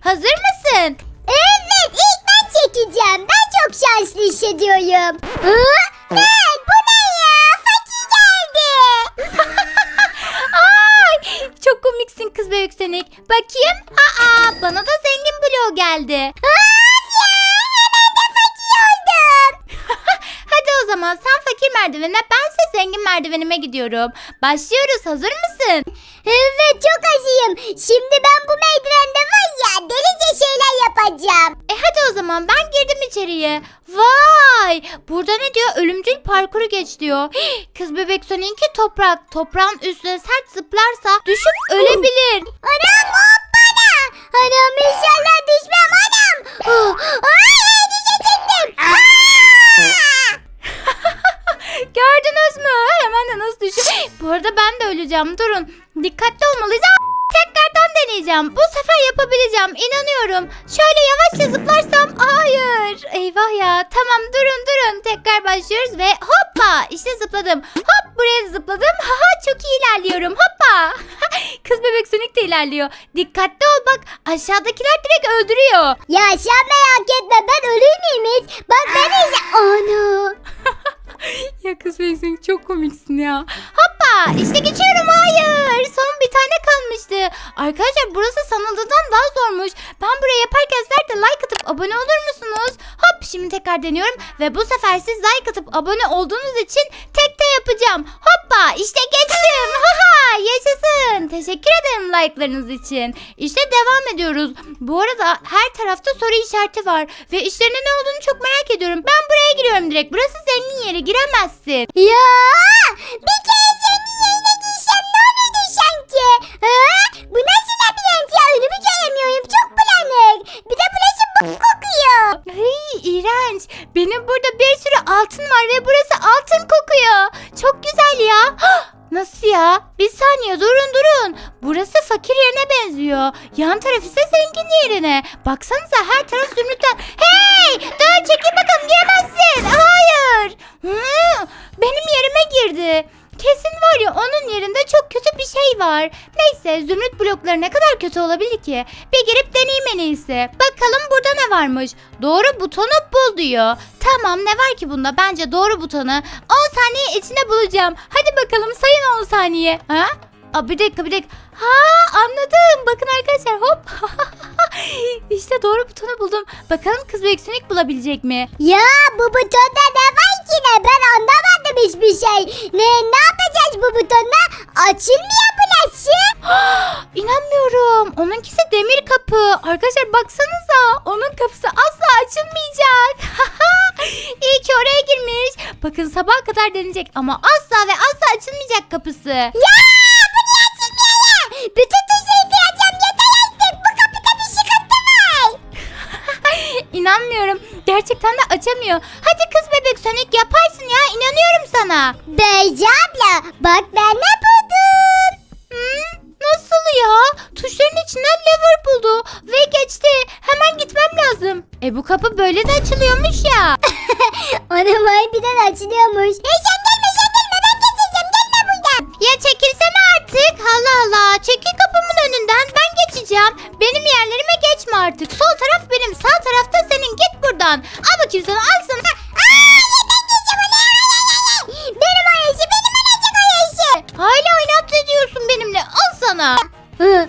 Hazır mısın? Evet ilk ben çekeceğim. Ben çok şanslı hissediyorum. Hı? Ben bu ne ya? Fakir geldi. Ay çok komiksin kız be yüksenik. Bakayım. Aa bana da zengin bloğu geldi. Of ya hemen de fakir oldum. Hadi o zaman sen fakir merdivenine bense zengin merdivenime gidiyorum. Başlıyoruz hazır mısın? Evet çok azıyım. Şimdi ben bu merdivende var ya delice şeyler yapacağım. E hadi o zaman ben girdim içeriye. Vay! Burada ne diyor? Ölümcül parkuru geç diyor. Hii, Kız bebek Sonic'inki toprak. Toprağın üstüne sert zıplarsa düşüp ölebilir. Anam hoppana. İlerliyor. Dikkatli ol bak. Aşağıdakiler direkt öldürüyor. Ya sen merak etme ben ölür müyüm hiç? Bak ben hiç... Ana. ya kız Sonic çok komiksin ya. Hoppa işte geçiyorum. Hayır. Son bir tane kalmıştı. Arkadaşlar burası sanıldığından daha zormuş. Ben buraya yaparken sizler de like atıp abone olur musunuz? Hop şimdi tekrar deniyorum. Ve bu sefer siz like atıp abone olduğunuz için tek de yapacağım. Hoppa işte geçtim. Haha yaşasın. Teşekkür ederim like'larınız için. İşte devam ediyoruz. Bu arada her tarafta soru işareti var. Ve işlerinin ne olduğunu çok merak ediyorum. Ben buraya giriyorum direkt. Burası zengin yeri giremezsin. Ya bir kere Benim burada bir sürü altın var ve burası altın kokuyor. Çok güzel ya. Nasıl ya? Bir saniye durun durun. Burası fakir yerine benziyor. Yan taraf ise zengin yerine. Baksanıza her taraf zümrütten. Hey! Dur çekil bakalım giremezsin. Hayır. Hı, benim yerime girdi. Kesin var ya onun yerinde çok kötü bir şey var. Neyse zümrüt blokları ne kadar kötü olabilir ki? Bir girip deneyeyim en iyisi. Bakalım burada ne varmış? Doğru butonu bul diyor. Tamam ne var ki bunda? Bence doğru butonu 10 saniye içinde bulacağım. Hadi bakalım sayın 10 saniye. Ha? Aa, bir dakika bir dakika. Ha anladım. Bakın arkadaşlar hop. işte doğru butonu buldum. Bakalım kız ve yüksek bulabilecek mi? Ya bu butonda ne var ki ne? Ben anlamadım hiçbir şey. Ne, ne yapacağız bu butonla? Açılmıyor burası. İnanmıyorum. Onunkisi demir kapı. Arkadaşlar baksanıza. Onun kapısı asla açılmayacak. İyi ki oraya girmiş. Bakın sabah kadar deneyecek ama asla ve asla açılmayacak kapısı. Ya Açamıyor. Hadi kız bebek Sonic yaparsın ya. İnanıyorum sana. Beyci abla bak ben ne buldum. Hmm, nasıl ya? Tuşların içinden lever buldu ve geçti. Hemen gitmem lazım. E bu kapı böyle de açılıyormuş ya. Onun harbiden açılıyormuş. Hey sen gelme sen gelme ben geçeceğim gelme buradan. Ya çekilsene artık. Allah Allah. Çekil önünden. Ben geçeceğim. Benim yerlerime geçme artık. Sol taraf benim. Sağ tarafta senin. Git buradan. Al bakayım sana. Al sana. Aa. Benim o yaşı benim olacak o yaşı. Hala inat ediyorsun benimle. Al sana. Hı.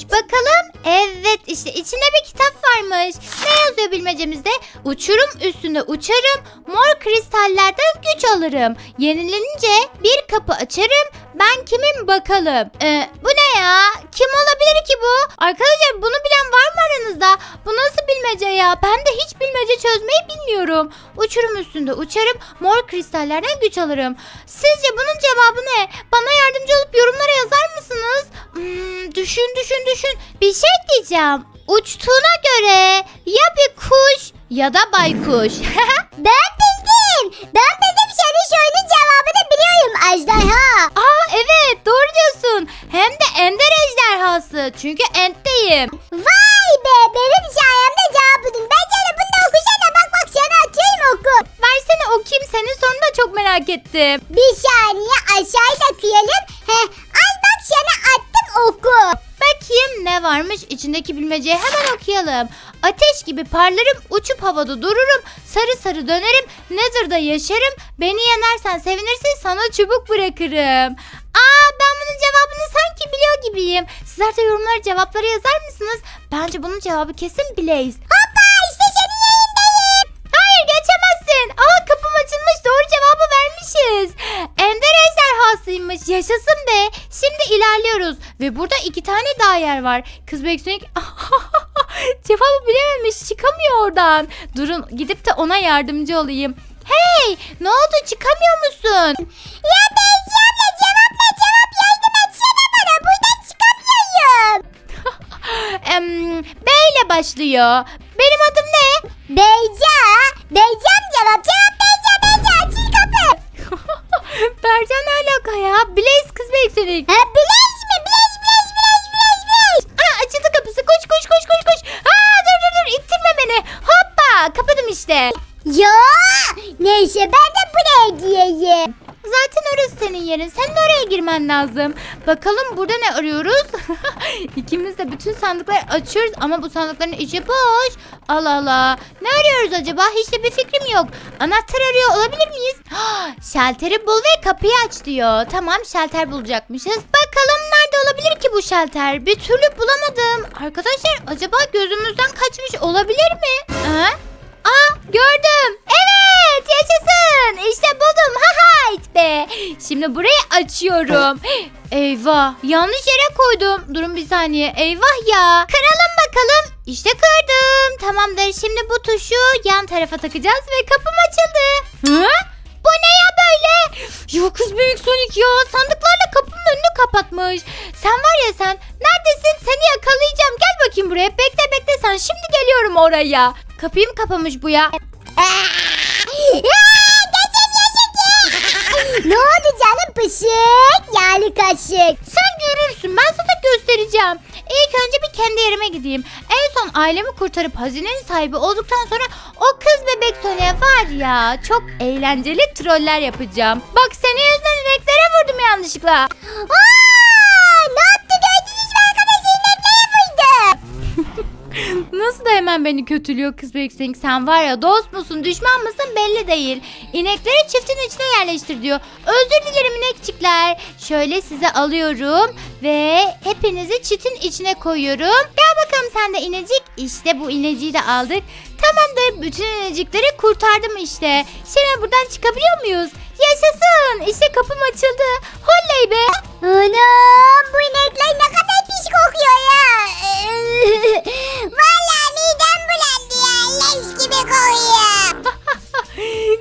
Gerekiyormuş. Bakalım. Evet işte içinde bir kitap varmış. Ne yazıyor bilmecemizde? Uçurum üstünde uçarım. Mor kristallerden güç alırım. Yenilenince bir kapı açarım. Ben kimim bakalım. Ee, bu ne ya? Kim olabilir ki bu? Arkadaşlar bunu bilen var mı aranızda? Bu nasıl bilmece ya? Ben de hiç bilmece çözmeyi bilmiyorum. Uçurum üstünde uçarım, mor kristallerden güç alırım. Sizce bunun cevabı ne? Bana yardımcı olup yorumlara yazar mısınız? Hmm, düşün düşün düşün. Bir şey diyeceğim. Uçtuğuna göre ya bir kuş ya da baykuş. Ben bildim. Ben bildim senin şöyle cevabını biliyorum ejderha. Aa evet doğru diyorsun. Hem de ender ejderhası. Çünkü entteyim. Vay be benim sayemde cevabını. Ben sana bunu da bak bak sana atıyorum oku. Versene okuyayım senin sonunu da çok merak ettim. Bir saniye aşağıda kıyalım. Heh, al bak sana attım oku. Bakayım ne varmış içindeki bilmeceyi hemen gibi parlarım, uçup havada dururum, sarı sarı dönerim, Nether'da yaşarım, beni yenersen sevinirsin sana çubuk bırakırım. Aa ben bunun cevabını sanki biliyor gibiyim. Sizler de yorumlara cevapları yazar mısınız? Bence bunun cevabı kesin Blaze. Hoppa işte senin yayındayım. Hayır geçemezsin. Aa kapım açılmış doğru cevabı vermişiz. Ender ejderhasıymış yaşasın be. Şimdi ilerliyoruz ve burada iki tane daha yer var. Kız Beksonik cevabı bilememiş çıkamıyor oradan. Durun gidip de ona yardımcı olayım. Hey ne oldu çıkamıyor musun? Ya Beyci abla cevap ne cevap yardım etsene bana buradan çıkamıyorum. Em, B ile başlıyor. Benim adım ne? Beyca. Beycam cevap cevap Beyca Beyca açıl kapı. Bercan ne alaka ya? Blaze kız Beksonik. Ha bileş lazım. Bakalım burada ne arıyoruz? İkimiz de bütün sandıkları açıyoruz ama bu sandıkların içi boş. Allah Allah. Ne arıyoruz acaba? Hiç de bir fikrim yok. Anahtar arıyor olabilir miyiz? şalteri bul ve kapıyı aç diyor. Tamam şalter bulacakmışız. Bakalım nerede olabilir ki bu şalter? Bir türlü bulamadım. Arkadaşlar acaba gözümüzden kaçmış olabilir mi? Ha? Aa gördüm. Evet yaşasın. İşte buldum. Ha ha be. Şimdi burayı açıyorum. Eyvah yanlış yere koydum. Durun bir saniye. Eyvah ya. Kıralım bakalım. İşte kırdım. Tamamdır. Şimdi bu tuşu yan tarafa takacağız ve kapım açıldı. Hı? Bu ne ya böyle? Ya kız büyük Sonic ya. Sandıklarla kapımın önünü kapatmış. Sen var ya sen. Neredesin? Seni yakalayacağım. Gel bakayım buraya. Bekle bekle sen. Şimdi geliyorum oraya. Kapıyı mı kapamış bu ya? Ne oldu canım pışık? Yağlı kaşık. Sen görürsün ben sana göstereceğim. İlk önce bir kendi yerime gideyim. En son ailemi kurtarıp hazinenin sahibi olduktan sonra o kız bebek Sonya var ya çok eğlenceli troller yapacağım. Bak senin yüzünden ineklere vurdum yanlışlıkla. Aa, Nasıl da hemen beni kötülüyor kız Büyüksink. Sen var ya dost musun düşman mısın belli değil. İnekleri çiftin içine yerleştir diyor. Özür dilerim inekçikler. Şöyle size alıyorum ve hepinizi çitin içine koyuyorum. Gel bakalım sen de inecik. İşte bu ineciyi de aldık. Tamamdır bütün inecikleri kurtardım işte. Şimdi buradan çıkabiliyor muyuz? Yaşasın. İşte kapım açıldı. Holley be. Anam bu inekler ne kadar kokuyor ya. Vallahi midem bulandı ya. Leş gibi kokuyor.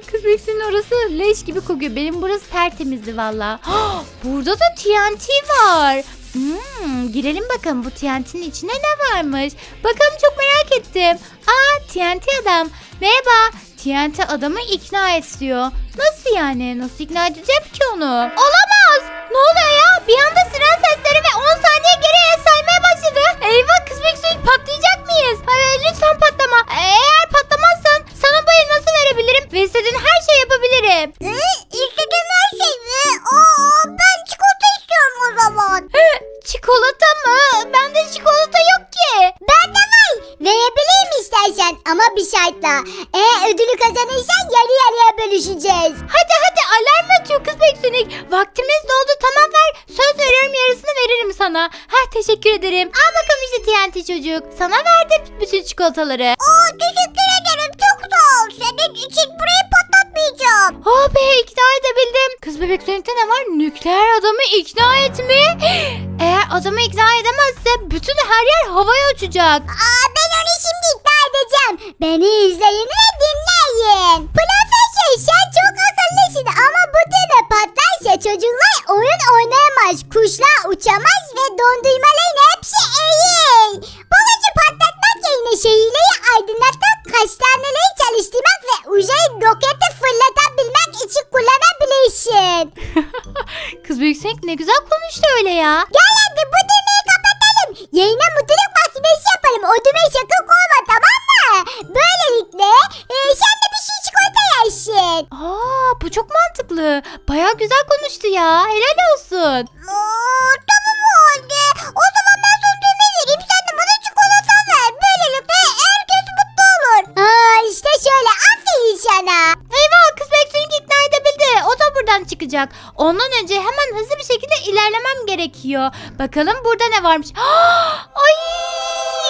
Kız Beksin'in orası leş gibi kokuyor. Benim burası tertemizdi valla. Burada da TNT var. Hmm, girelim bakalım bu TNT'nin içine ne varmış. Bakalım çok merak ettim. Aa TNT adam. Merhaba. TNT adamı ikna et diyor. Nasıl yani? Nasıl ikna edeceğim ki onu? Olamaz. Ne oluyor ya? Bir anda siren sesleri ve 10 saniye geriye saymaya başladı. Eyvah kız Beksin patlayacak mıyız? Hayır lütfen patlama. Eğer patlamazsan sana bu evi nasıl verebilirim? Ve istediğin her şeyi yapabilirim. İstediğim her şey mi? Aa, ben çikolata istiyorum o zaman. Çikolata mı? Bende çikolata yok ki. Bende var. Verebileyim istersen ama bir şartla. Eğer ödülü kazanırsan yarı yarıya bölüşeceğiz. Hadi hadi alarm atıyor kız Beksonik. Vaktimiz doldu tamam ver. Söz veriyorum yarısını veririm sana. Ha teşekkür ederim. Al bakalım işte TNT çocuk. Sana verdim bütün çikolataları. Aa, teşekkür ederim. Çok sağ ol. Senin için burayı patlatmayacağım. Oh be ikna edebildim. Kız bebek Sonic'te ne var? Nükleer adamı ikna etme. Eğer adamı ikna edemezse bütün her yer havaya uçacak. Aa, ben onu şimdi ikna edeceğim. Beni izleyin ve dinleyin. Profesör mantıklı. Baya güzel konuştu ya. Helal olsun. Oo, tamam oldu. O zaman ben son düğmeyi vereyim. Sen de bana çikolata ver. Böylelikle herkes mutlu olur. Aa, işte şöyle aferin sana. Eyvah kız Sonic ikna edebildi. O da buradan çıkacak. Ondan önce hemen hızlı bir şekilde ilerlemem gerekiyor. Bakalım burada ne varmış. Ay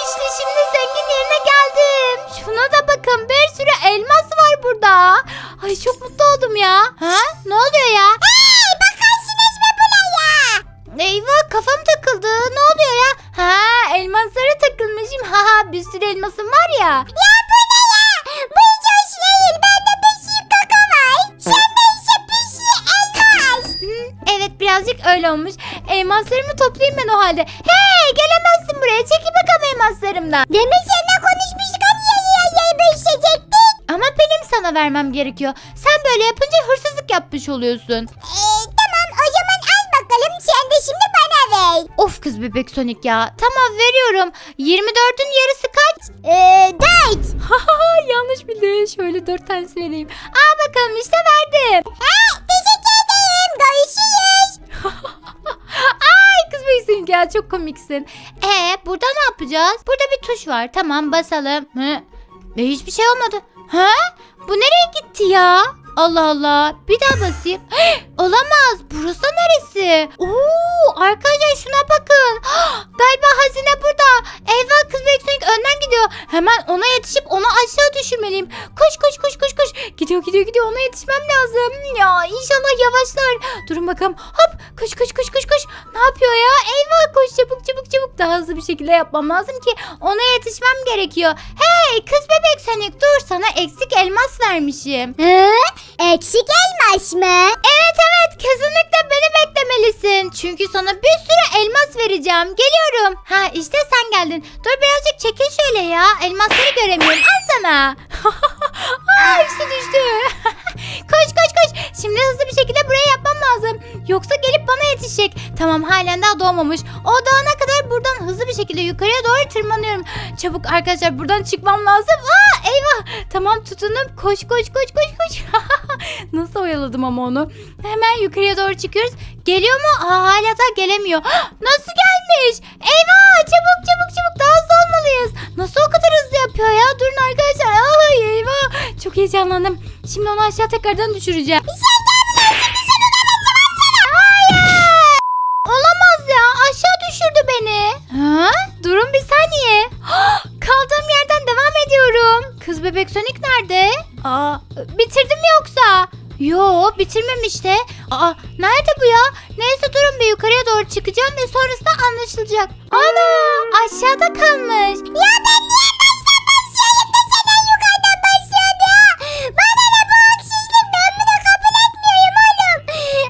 işte şimdi zengin yerine geldim. Şuna da bakın bir sürü elmas var burada. Ay çok mutlu oldum ya. Ha? Ne oluyor ya? Hey bakarsınız mı buraya? Eyvah kafam takıldı. Ne oluyor ya? Ha elmaslara takılmışım. Ha ha bir sürü elmasım var ya. Ya bu ne ya? Bu hiç hoş değil. Bende bir şey kaka var. Sende ise bir şey elmas. Hı, evet birazcık öyle olmuş. Elmaslarımı toplayayım ben o halde. Hey gelemezsin buraya. Çekil bakalım elmaslarımdan. Demin benim sana vermem gerekiyor. Sen böyle yapınca hırsızlık yapmış oluyorsun. Ee, tamam o zaman al bakalım sen de şimdi bana ver. Of kız bebek Sonic ya. Tamam veriyorum. 24'ün yarısı kaç? Ee, dört. Yanlış bildi. Şöyle 4 tanesi vereyim. Aa bakalım işte verdim. Ha, teşekkür ederim. Görüşürüz. Ay kız bebek Sonic ya çok komiksin. E burada ne yapacağız? Burada bir tuş var. Tamam basalım. Hı? Ve hiçbir şey olmadı. Ha? Bu nereye gitti ya? Allah Allah. Bir daha basayım. Olamaz. Burası neresi? Oo, arkadaşlar şuna bakın. Galiba hazine burada. Eyvah kız bebek Sonic önden gidiyor. Hemen ona yetişip onu aşağı düşürmeliyim. Koş koş koş koş koş. Gidiyor gidiyor gidiyor. Ona yetişmem lazım. Ya inşallah yavaşlar. Durun bakalım. Hop koş koş koş koş koş. Ne yapıyor ya? Eyvah koş çabuk çabuk çabuk. Daha hızlı bir şekilde yapmam lazım ki ona yetişmem gerekiyor. Hey kız bebek Sonic dur sana eksik elmas vermişim. Hı? Eksik elmas mı? Evet evet kesinlikle beni beklemelisin. Çünkü sana bir sürü elmas vereceğim. Geliyorum. Ha işte sen geldin. Dur birazcık çekil şöyle ya. Elmasları göremiyorum. Al sana. Aa işte düştü. koş koş koş. Şimdi hızlı bir şekilde buraya yapmam lazım. Yoksa gelip bana yetişecek. Tamam halen daha doğmamış. O doğana kadar buradan hızlı bir şekilde yukarıya doğru tırmanıyorum. Çabuk arkadaşlar buradan çıkmam lazım. Aa eyvah. Tamam tutundum. Koş koş koş koş koş. Nasıl oyaladım ama onu. Hemen yukarıya doğru çıkıyoruz. Geliyor mu? Aa, hala da gelemiyor. Nasıl gelmiş? Eyvah çabuk çabuk çabuk daha hızlı olmalıyız. Nasıl o kadar hızlı yapıyor ya? Durun arkadaşlar. Ay eyvah. Çok heyecanlandım. Şimdi onu aşağı tekrardan düşüreceğim. Hayır. Yo bitirmemiş de. Aa nerede bu ya? Neyse durun bir yukarıya doğru çıkacağım ve sonrasında anlaşılacak. Ana aşağıda kalmış. Ya ben niye baştan başlayayım da sen en yukarıdan başlıyorsun ya? Bana ne bu haksızlık ben bunu kabul etmiyorum oğlum.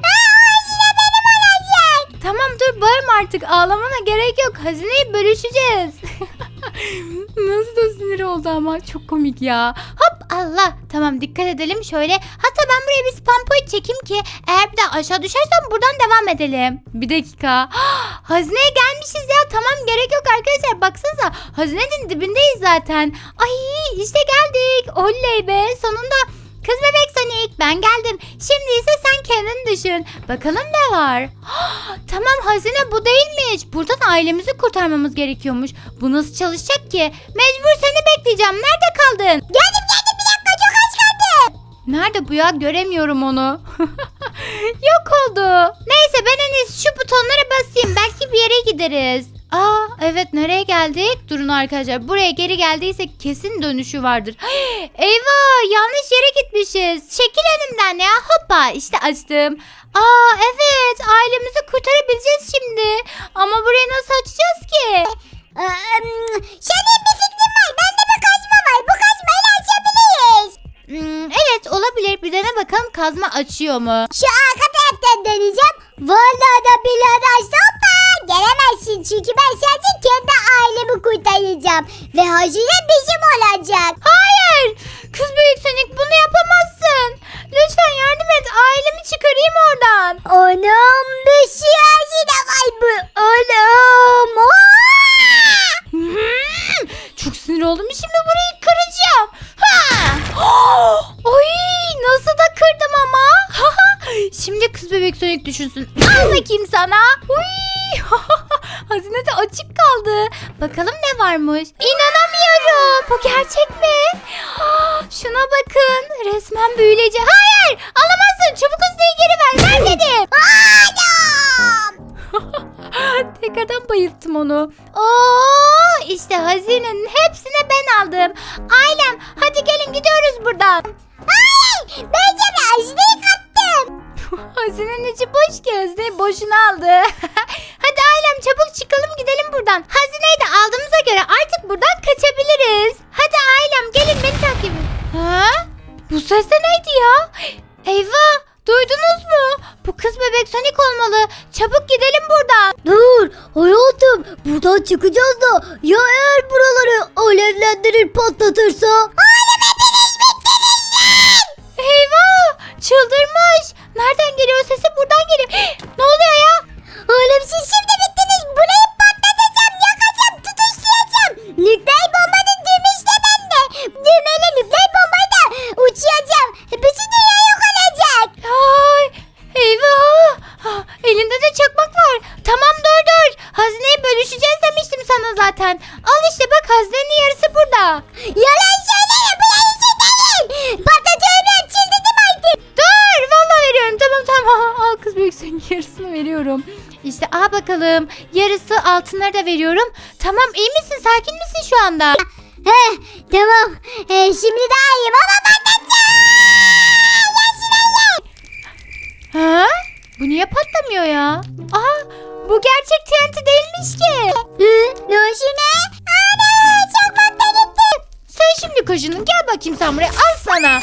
Ha, o hazine benim olacak. Tamam dur bağırma artık ağlamana gerek yok. Hazineyi bölüşeceğiz. Nasıl da sinir oldu ama çok komik ya. Hop Allah tamam dikkat edelim şöyle. Hatta ben buraya bir spam point çekeyim ki eğer bir daha aşağı düşersem buradan devam edelim. Bir dakika. Hazineye gelmişiz ya tamam gerek yok arkadaşlar baksanıza hazinenin dibindeyiz zaten. Ay işte geldik. Oley be sonunda. Kız bebek Sonic ben geldim. Şimdi ise sen kendin düşün. Bakalım ne var? tamam hazine bu değilmiş. Buradan ailemizi kurtarmamız gerekiyormuş. Bu nasıl çalışacak ki? Mecbur seni bekleyeceğim. Nerede kaldın? Geldim geldim Nerede bu ya? Göremiyorum onu. Yok oldu. Neyse ben en iyisi şu butonlara basayım. Belki bir yere gideriz. Aa Evet nereye geldik? Durun arkadaşlar. Buraya geri geldiysek kesin dönüşü vardır. Eyvah yanlış yere gitmişiz. Çekil önümden ya. Hoppa işte açtım. Aa evet ailemizi kurtarabileceğiz şimdi. Ama burayı nasıl açacağız ki? Ee, Şöyle bir fikrim var. Bende bir kazma var. Bu kazmayla açabiliriz. Hmm, evet olabilir. Bir dene bakalım kazma açıyor mu? Şu arka taraftan deneyeceğim. Vallahi da billahi da hoppa. Gelemezsin çünkü ben sadece kendi ailemi kurtaracağım. Ve hazine bizim olacak. Hayır. Kız büyük Sonic bunu yapamazsın. Lütfen yardım et. Ailemi çıkarayım oradan. Anam bir şey hazine var bu. Oğlum. Çok sinir oldum. Şimdi burayı kıracağım. Ha! Oy, nasıl da kırdım ama. Şimdi kız bebek Sonic düşünsün. Al bakayım sana. Uy. Hazine de açık kaldı. Bakalım ne varmış. İnanamıyorum. Bu gerçek mi? Şuna bakın. Resmen büyüleyici. Hayır. Alamazsın. Çabuk hazineyi geri ver. Ver dedim. Tekrardan bayılttım onu. Oo, işte hazinenin hepsini ben aldım. Ailem hadi gelin gidiyoruz buradan. Hayır. Bence bir hazineyi kattım. Hazinenin içi boş ki hazineyi boşuna aldı. hadi ailem çabuk çıkalım gidelim buradan. Hazineyi de aldığımıza göre artık buradan kaçabiliriz. Buradan çıkacağız da ya eğer buraları alevlendirir patlatırsa? Oğlum hepiniz bittiniz lan! Eyvah! Çıldırmış. Nereden geliyor sesi? Buradan geliyor. ne oluyor ya? Oğlum siz şimdi bittiniz burayı patlatacağım yakacağım tutuşturacağım. Nükleer bombanın düğmesi de bende. Düğmeyle nükleer bombayı da uçuracağım. Bütün dünya yok olacak. Ay, eyvah! Ah, Elinde de çakmak var. Tamam dur dur. Hazineyi bölüşeceğiz demiştim sana zaten. Al işte bak hazinenin yarısı burada. Yalan söyleme bu yarısı değil. Patlatıyorum çıldırdım artık. Dur vallahi veriyorum. Tamam tamam. Al kız büyüksün yarısını veriyorum. İşte al bakalım. Yarısı altınları da veriyorum. Tamam iyi misin? Sakin misin şu anda? Heh, tamam. Ee, şimdi daha iyiyim ama patlatacağım. Ha? Bu niye patlamıyor ya? Aa, bu gerçek TNT değilmiş ki. Hı, Noşu ne? Ana çok mutlu gittim. Sen şimdi koşunun gel bakayım sen buraya al sana.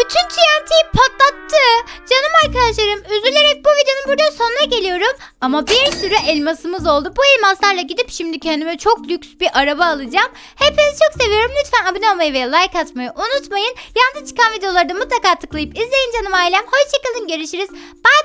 Bütün TNT'yi patlattı. Canım arkadaşlarım üzülerek bu videonun burada sonuna geliyorum. Ama bir sürü elmasımız oldu. Bu elmaslarla gidip şimdi kendime çok lüks bir araba alacağım. Hepinizi çok seviyorum. Lütfen abone olmayı ve like atmayı unutmayın. Yanda çıkan videoları da mutlaka tıklayıp izleyin canım ailem. Hoşçakalın görüşürüz. Bye